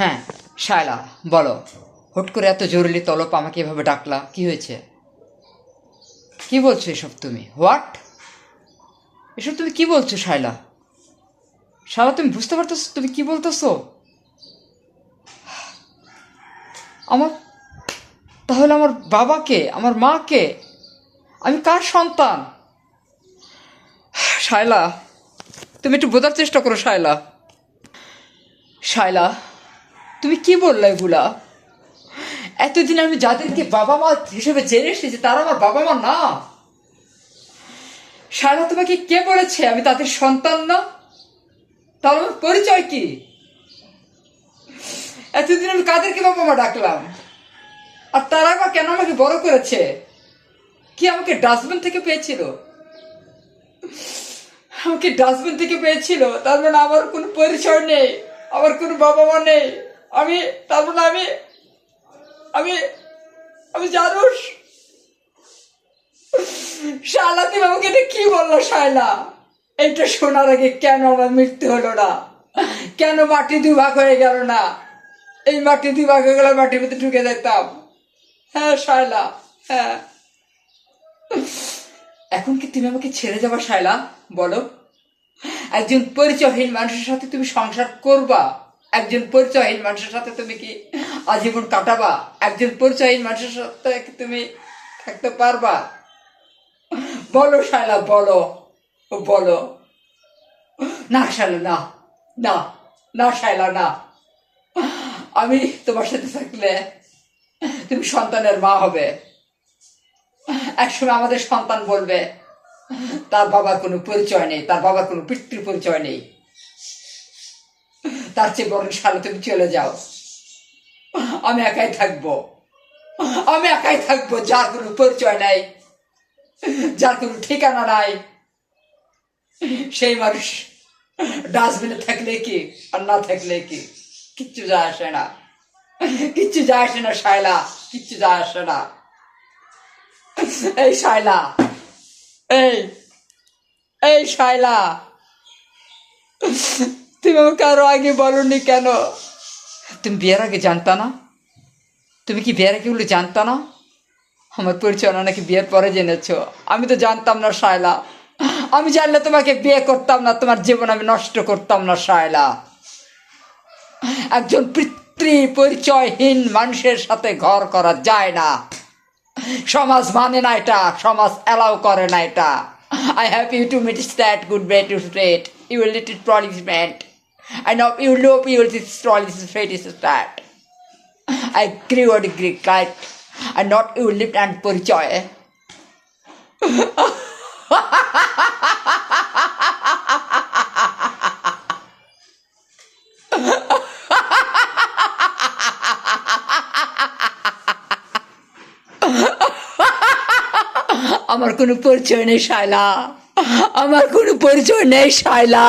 হ্যাঁ শায়লা, বলো। হুট করে এত জরুরি তলব আমাকে এভাবে ডাকলা, কি হয়েছে? কি বলছো এসব তুমি? হোয়াট এসব তুমি কি বলছো, শায়লা? শায়লা, তুমি বুঝতে পারতেছো তুমি কি বলতেছো? আমার, তাহলে আমার বাবাকে, আমার মাকে, আমি কার সন্তান? শায়লা, তুমি একটু বোঝার চেষ্টা করো, শায়লা। শায়লা তুমি কি বললে এগুলা? এতদিন আমি যাদেরকে বাবা মা হিসেবে জেনে এসেছি, তারা আমার বাবা মা না। সারা তোমাকে কে বলেছে আমি তাদের সন্তান না? তার আমার পরিচয় কি? এতদিন আমি কাদেরকে বাবা মা ডাকলাম? আর তারা বা কেন আমাকে বড় করেছে? কি আমাকে ডাস্টবিন থেকে পেয়েছিল? আমাকে ডাস্টবিন থেকে পেয়েছিল, তার মানে আমার কোনো পরিচয় নেই, আমার কোনো বাবা মা নেই। আমি তার মানে আমি আমি আমি জানুস, শালা, তুমি আমাকে এটা কি বলল শায়লা এটা শোনার আগে কেন আমার মৃত্যু হলো না? কেন মাটি দুভাগ হয়ে গেল না? এই মাটি দুভাগ হয়ে গেলে মাটির মধ্যে ঢুকে যেতাম। হ্যাঁ শায়লা হ্যাঁ। এখন কি তুমি আমাকে ছেড়ে যাবা শায়লা বলো। একজন পরিচয়হীন মানুষের সাথে তুমি সংসার করবা? একজন পরিচয়হীন মানুষের সাথে তুমি কি আজীবন কাটাবা? একজন পরিচয়হীন মানুষের সাথে তুমি থাকতে পারবা? বলো শায়লা বলো বলো। না শায়লা না না না শায়লা না। আমি তোমার সাথে থাকলে তুমি সন্তানের মা হবে। একসময় আমাদের সন্তান বলবে, তার বাবার কোনো পরিচয় নেই, তার বাবার কোনো পিতৃ পরিচয় নেই। তার চেয়ে বরং সালে তুমি চলে যাও। আমি একাই থাকব। আমি একাই থাকব, যার কোনো পরিচয় নাই, যার কোনো ঠিকানা নাই। সেই মানুষ ডাস্টবিনে থাকলে কি, আর না থাকলে কি? কিচ্ছু যায় আসে না। কিচ্ছু যায় আসে না, শায়লা। কিচ্ছু যায় আসে না। এই শায়লা। এই এই শায়লা। তুমি আমাকে আরও আগে বলনি কেন? তুমি বিয়ের আগে জানতা না? তুমি কি বিয়ের আগে বলে জানতা না? আমার পরিচয় নাকি বিয়ের পরে জেনেছো। আমি তো জানতাম না, শায়লা। আমি জানলে তোমাকে বিয়ে করতাম না, তোমার জীবন আমি নষ্ট করতাম না, শায়লা। একজন পিতৃ পরিচয়হীন মানুষের সাথে ঘর করা যায় না। সমাজ মানে না এটা, সমাজ অ্যালাউ করে না এটা। I have you to meet stat good bay to state you lit it প্রলিসমেন্ট I know you lope you will police state is stat I agree odd agree kite I not you live and পরিচয় আমার কোনো পরিচয় নেই শায়লা আমার কোনো পরিচয় নেই শায়লা